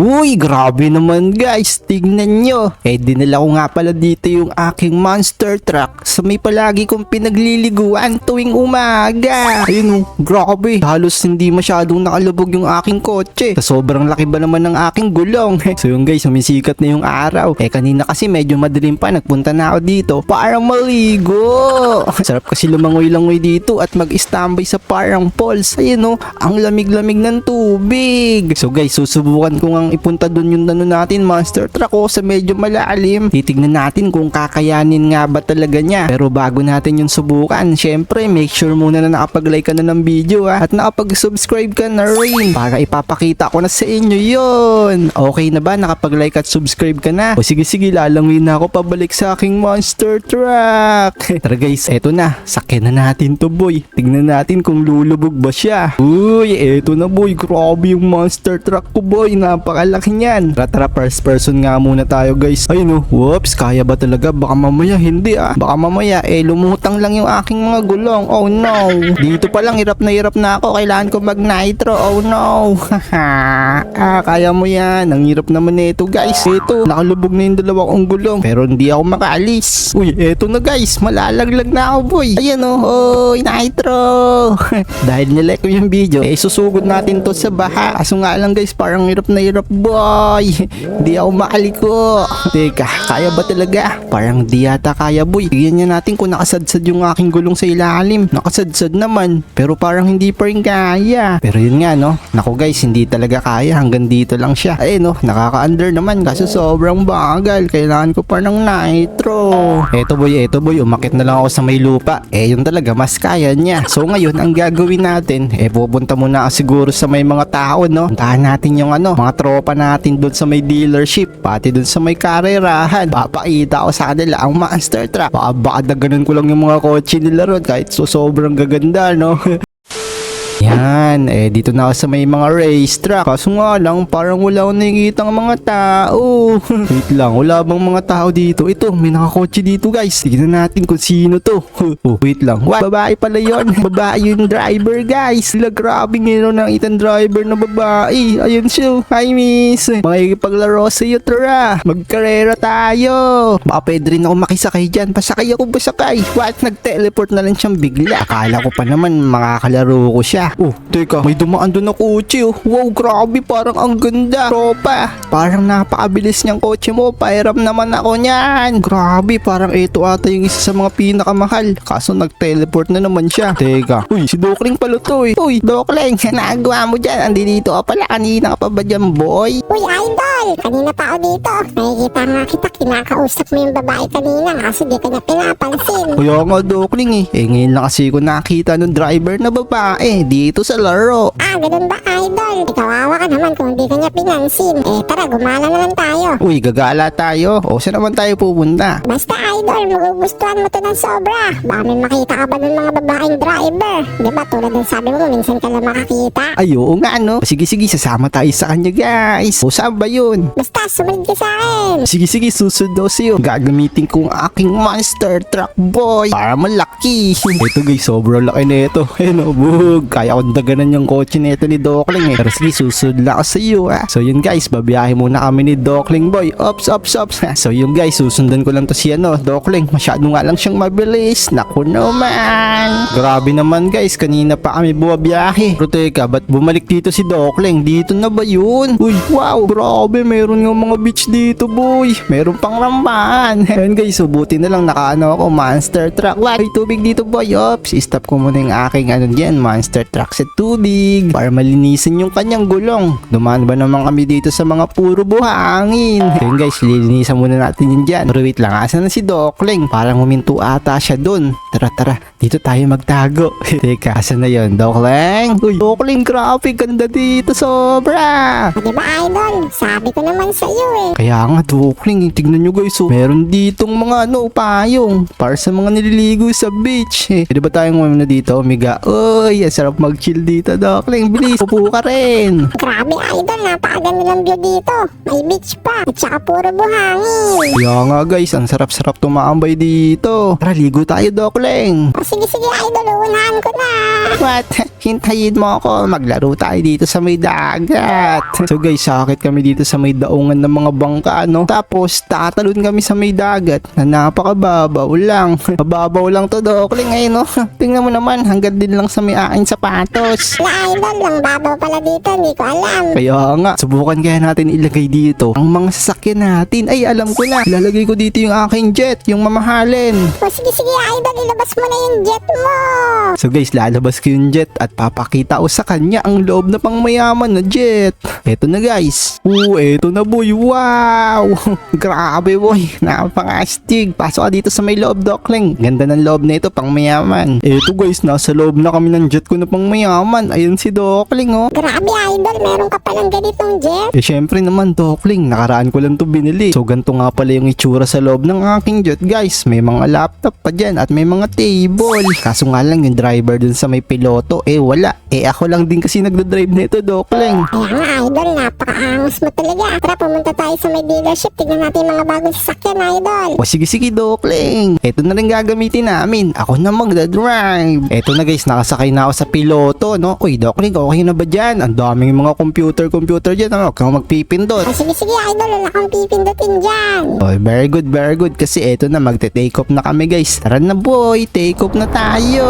Uy, grabe naman guys. Tignan nyo. Eh, dinala ko nga pala dito yung aking monster truck sa may palagi kong pinagliliguan tuwing umaga. Ayun oh, grabe. Halos hindi masyadong nakalubog yung aking kotse. Sa sobrang laki ba naman ng aking gulong. so yung guys, sumisikat na yung araw. Eh, kanina kasi medyo madilim pa. Nagpunta na ako dito para maligo. Sarap kasi lumangoy-langoy dito at mag-standby sa parang falls. Ayun oh, ang lamig-lamig ng tubig. So guys, susubukan ko ipunta dun yung ano natin, monster truck ko sa medyo malalim. Titignan natin kung kakayanin nga ba talaga niya. Pero bago natin yung subukan, syempre make sure muna na nakapag-like ka na ng video ha, at nakapag-subscribe ka na rin para ipapakita ko na sa inyo yon. Okay na ba? Nakapag-like at subscribe ka na? O sige sige, lalangwin na ako pabalik sa aking monster truck. Tara guys, eto na. Sakyan na natin to boy. Tignan natin kung lulubog ba siya. Uy, eto na boy. Grabe yung monster truck ko boy. Napakalaki niyan. Tara tara, first person nga muna tayo guys. Ayun oh, whoops, kaya ba talaga? Baka mamaya hindi ah. Baka mamaya eh lumutang lang yung aking mga gulong. Oh no. Dito pa lang hirap na hirap na ako. Kailangan ko mag nitro. Oh no. Ah, kaya mo yan. Ang hirap naman nito guys. Ito, nakalubog na yung dalawa kong gulong. Pero hindi ako makaalis. Uy, eto na guys. Malalaglag na ako boy. Ayan oh. Oy, nitro. Dahil nilike ko yung video, eh susugod natin to sa baha. Kaso nga lang guys, parang hirap na hirap boy. Hindi ako makaliko. Teka, kaya ba talaga? Parang di yata kaya boy. Tignan niya natin kung nakasadsad yung aking gulong sa ilalim. Nakasadsad naman. Pero parang hindi pa rin kaya. Pero yun nga no. Naku guys, hindi talaga kaya. Hanggang dito lang siya. Ay no, nakaka-under naman kasi sobrang bagal. Kailangan ko pa ng nitro. Eto boy, eto boy. Umakit na lang ako sa may lupa. Eh yun talaga, mas kaya niya. So ngayon, ang gagawin natin, eh pupunta muna ako siguro sa may mga tao, no? Puntahan natin yung ano, mga tropa natin doon sa may dealership, pati doon sa may karerahan. Papakita ko sa kanila ang monster truck. Baka, baka daganan ko lang yung mga kotse nila ron kahit so sobrang gaganda, no? Yan, eh dito na ako sa may mga race track. Kaso nga lang, parang wala akong nakikita ng mga tao. Wait lang, wala bang mga tao dito? Ito, may nakakotse dito guys. Tignan natin kung sino to. oh, wait lang. What? Babae pala yon. babae yung driver guys. Sila grabe ngayon ng itang driver na babae. Ayun siya. Hi miss. Makikipaglaro sa iyo, tara. Magkarera tayo. Baka pwede rin ako makisakay dyan. Pasakay ako pasakay. What? Nag-teleport na lang siyang bigla. Akala ko pa naman makakalaro ko siya. Oh, teka, may dumaan doon na kotse oh. Wow, grabe, parang ang ganda. Tropa, parang napakabilis niyang kotse mo. Pairam naman ako niyan. Grabe, parang ito ata yung isa sa mga pinakamahal. Kaso nag-teleport na naman siya. Teka, uy, si Dokling pala to eh. Uy, Dokling, nagawa mo dyan. Andi dito ka pala. Kanina ka pa ba dyan, boy? Uy, idol! Kanina pa ako dito. Nakikita nga kita, kinakausap mo yung babae kanina kasi di ka niya pinapansin. Kaya nga, Dokling eh. Eh, ngayon lang kasi ko nakita ng driver na babae dito sa laro. Ah, ganun ba, idol? Niya pinansin. Eh, tara, gumala na lang tayo. Uy, gagala tayo. O, saan naman tayo pupunta? Basta, idol, magugustuhan mo to ng sobra. Baka may makita ka pa ng mga babaeng driver. Di ba, tulad ng sabi mo, minsan ka lang makakita. Ay, oo nga, no? Sige, sige, sasama tayo sa kanya, guys. O, saan ba yun? Basta, sumunod ka sa akin. Sige, sige, susunod daw sa'yo. Gagamitin ko ang aking monster truck, boy. Para malaki. Ito, guys, sobrang laki na ito. Ayun, oh, bug. Kaya ko daganan yung kotse nito ni Dokling, eh. Pero sige, susunod lang ako sa So, yun, guys, babiyahe muna kami ni Dokling, boy. Ops, ops, ops. So, yun, guys, susundan ko lang to si, ano, Dokling. Masyado nga lang siyang mabilis. Naku naman. Grabe naman, guys. Kanina pa kami bumabiyahe. Pero teka, ba't bumalik dito si Dokling? Dito na ba yun? Uy, wow, grabe. Meron nga mga beach dito, boy. Meron pang rambahan. Ayun, guys, subuti na lang nakaano ako, monster truck. What? May tubig dito, boy. Ops, stop ko muna yung aking, ano dyan, monster truck sa tubig. Para malinisin yung kanyang gulong. Dumaan ba naman kami dito sa mga puro buhangin? Ayun, guys, lilinisan muna natin yun dyan. Pero wait lang, asan na si Dokling? Parang huminto ata siya dun. Tara, tara, dito tayo magtago. Teka, asan na yun? Dokling? Uy, Dokling, grabe, ganda dito, sobra. Di ba, idol? Sabi ko naman sa iyo eh. Kaya nga, Dokling, tignan nyo guys, oh. Meron ditong mga ano, payong. Para sa mga nililigo sa beach. Eh, pwede ba tayong umano dito, Miga? Uy, ang sarap mag-chill dito, Dokling. Bilis, upo ka rin. Grabe, idol. Napakaganda ng view dito. May beach pa. At saka puro buhangin. Kaya nga guys, ang sarap-sarap tumambay dito. Tara, ligo tayo, Dokling. O, sige, sige, idol. Unahan ko na. What? hintayin mo ako. Maglaro tayo dito sa may dagat. So guys, sakit kami dito sa may daungan ng mga bangka, no? Tapos, tatalon kami sa may dagat na napakababaw lang. Mababaw lang to, Dokling. Ngayon, no? Tingnan mo naman, hanggang din lang sa may aking sapatos. La idol, lang babaw pala dito, hindi ko alam. Kaya nga, subukan kaya natin ilagay dito ang mga sasakyan natin. Ay, alam ko na. Ilalagay ko dito yung aking jet, yung mamahalin. O sige sige idol, ilabas mo na yung jet mo. So guys, lalabas ko yung jet at papakita ko sa kanya ang loob na pang mayaman na jet. Eto na guys. Oo, eto na boy. Wow! Grabe boy. Napaka-astig. Pasok ka dito sa may loob, Dokling. Ganda ng loob na ito, pang mayaman. Eto guys, nasa loob na kami ng jet ko na pang mayaman. Ayun si Dokling oh. Grabe idol, meron ka palang ganitong jet. Eh syempre naman Dokling, nakaraan ko lang to binili. So ganito nga pala yung itsura sa loob ng aking jet guys. May mga laptop pa dyan at may mga table. Kaso nga lang yung driver dun sa may piloto, eh wala. Eh ako lang din kasi nagdadrive nito Dokling. Kaya nga idol, napakaangas mo talaga. Tara, pumunta tayo sa may dealership. Tignan natin yung mga bagong sasakyan idol. O sige sige Dokling, ito na rin gagamitin namin. Ako na magdadrive. Ito na guys, nakasakay na ako sa piloto, no? Uy Dokling, okay na ba dyan? Ang daming mga computer-computer dyan, ano? Huwag kang magpipindot. O sige sige idol, wala kang pipindutin dyan. Oh, very good, very good. Kasi eto na, magte-take off na kami guys. Tara na boy, take off na tayo.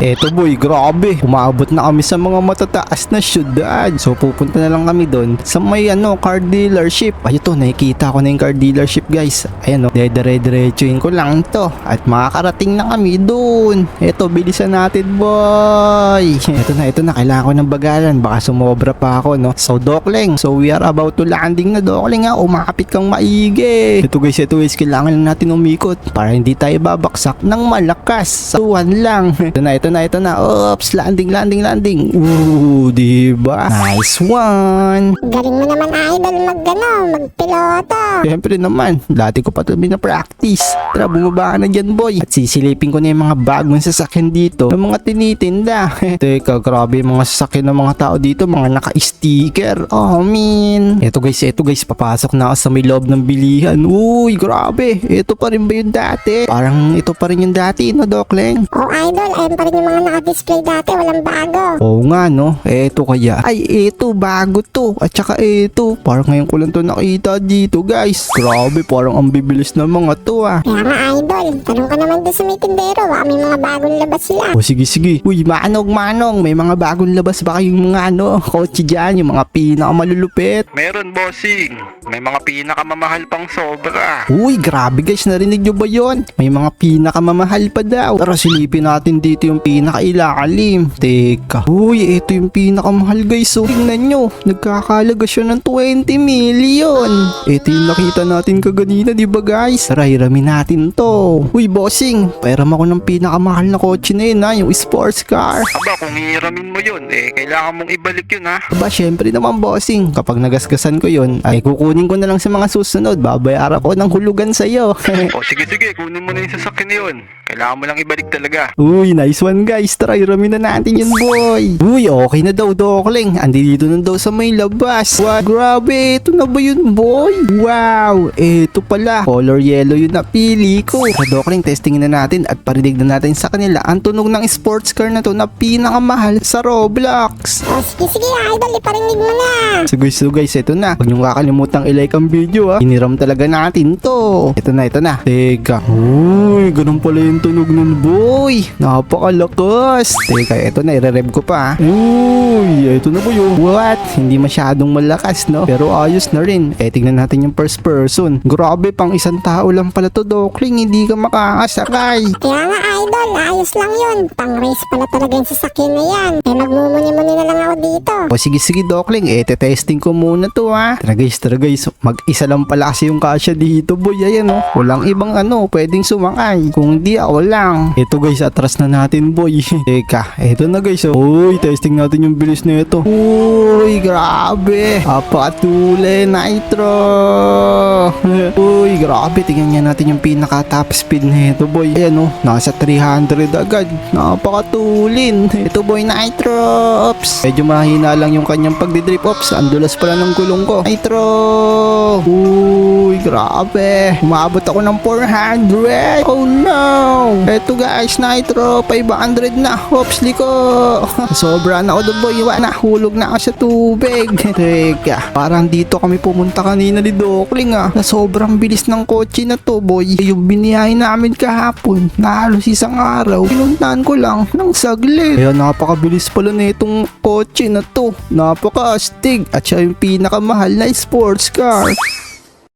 Eto boy, grabe. Umabot na kami sa mga matataas na syudad. So pupunta na lang kami doon sa may ano, car dealership. Ay ito, nakikita ko na yung car dealership guys. Ayan o, dedire-diretsuin ko lang to. At makakarating na kami doon. Eto, bilisan natin boy. Eto na, eto na. Kailangan ko ng bagalan. Baka sumobra pa ako, no? So, Dokling. So, we are about to landing na, Dokling, ha? Umapit kang maigi. Ito guys, ito guys. Kailangan lang natin umikot para hindi tayo babaksak ng malakas. Tuwan lang. ito na, ito na, ito na. Oops, landing, landing, landing. Ooh, diba? Nice one. Galing mo naman idol mag ano, magpiloto. Siyempre naman, dati ko pa ito practice Tara, bumaba ka na dyan, boy. At sisilipin ko na yung mga bagong sasakyan dito ng mga tinitinda. Teka, grabe yung mga sasakyan ng mga tao dito, mga naka-sticker. Oh, man. Eto guys, eto guys, papasok na ako sa may loob ng bilihan. Uy, grabe. Ito pa rin ba yung dati? Parang ito pa rin yung dati, no, Dokling? O idol, ayun pa rin yung mga naka-display dati, walang bago. Oo nga, no? Eto kaya. Ay, eto, bago to. At saka eto, parang ngayon ko lang to nakita dito, guys. Grabe, parang ang bibilis ng mga to, ah. Kaya nga idol, tanong ka naman doon sa may tindero, baka may mga bagong labas sila. O sige sige. Uy, manong manong, may mga bagong labas ba kayong mga ano, kotse dyan, yung mga pinakamalulupit. Meron bossing. May mga pinakamamahal pang sobra. Uy, grabe guys, narinig nyo ba yon? May mga pinakamamahal pa daw. Tara silipin natin dito yung pinakailalim. Teka. Uy, ito yung pinakamahal guys. So, tingnan nyo. Nagkakalaga siya ng 20 million. Ito yung nakita natin kaganina, di ba guys? Tara, hiramin natin to. Uy, bossing, pairam ako ng pinakamahal na kotse na yun ha, yung sports car. Aba, kung hihiramin mo yun, eh, kailangan mong ibalik yun ha. Aba, syempre naman bossing. Kapag nagasgasan ko yun, ay kukunin ko na lang sa mga susunod. Babayaran ko ng hulugan sa'yo. O sige sige, kunin mo na yung sasakyan yun. Kailangan mo lang ibalik talaga. Uy, nice one guys. Try ramin na natin yun, boy. Uy, okay na daw, Dokling. Andi dito na daw sa may labas. Wow, grabe. Ito na ba yun, boy? Wow, eto pala. Color yellow yung napili ko. Sa Dokling, testingin na natin at parinig na natin sa kanila ang tunog ng sports car na to na pinakamahal sa Roblox. O sige sige idol, iparinig mo na. So guys, so guys, ito na. Huwag niyong kakalimutang i-like ang video ha. Iniram talaga natin to. Ito na, ito na. Teka. Uy, ganun pala yung tunog nun, boy. Napakalakas. Teka, ito na. I-rev ko pa ha. Uy, ito na po yung what? Hindi masyadong malakas, no? Pero ayos na rin. Eh, tingnan natin yung first person. Grabe, pang isang tao lang pala to, Dokling. Hindi ka makakasakay. Kaya nga idol, ayos lang yun. Pang race pala talaga yung sasakyan na yan. Eh magmumuni-muni na lang ako dito. O sige sige Dokling, eh testing ko muna to ha. Tara guys, tara guys, mag-isa lang pala kasi yung kasya dito boy. Ayan oh, walang ibang ano, pwedeng sumakay. Kung di ako lang. Ito guys, atras na natin boy. Teka, eto na guys oh. Uy, testing natin yung bilis na ito. Uy, grabe. Apatule, nitro. Uy, grabe. Tingnan nga natin yung pinaka top speed na ito boy. Ayan oh, nasa 300 agad. Napakatulin. Ito boy, nitro. Ops. Medyo mahina lang yung kanyang pagdidrip. Ops, ang dulas pala ng gulong ko. Nitro. Uy, grabe. Umabot ako ng 400. Oh no. Eto guys, nitro. 500 na. Ops, likod. Sobra na ako boy. Iwan na, hulog na ako sa tubig. Teka, parang dito kami pumunta kanina ni Dokling ah. Na sobrang bilis ng kotse na to boy. Yung biniyahe namin kahapon, na halos isang araw. Pinuntahan ko lang ng saglit. Kaya napakabilis pala na itong kotse na to. Napaka-astig at siya yung pinakamahal na sports car.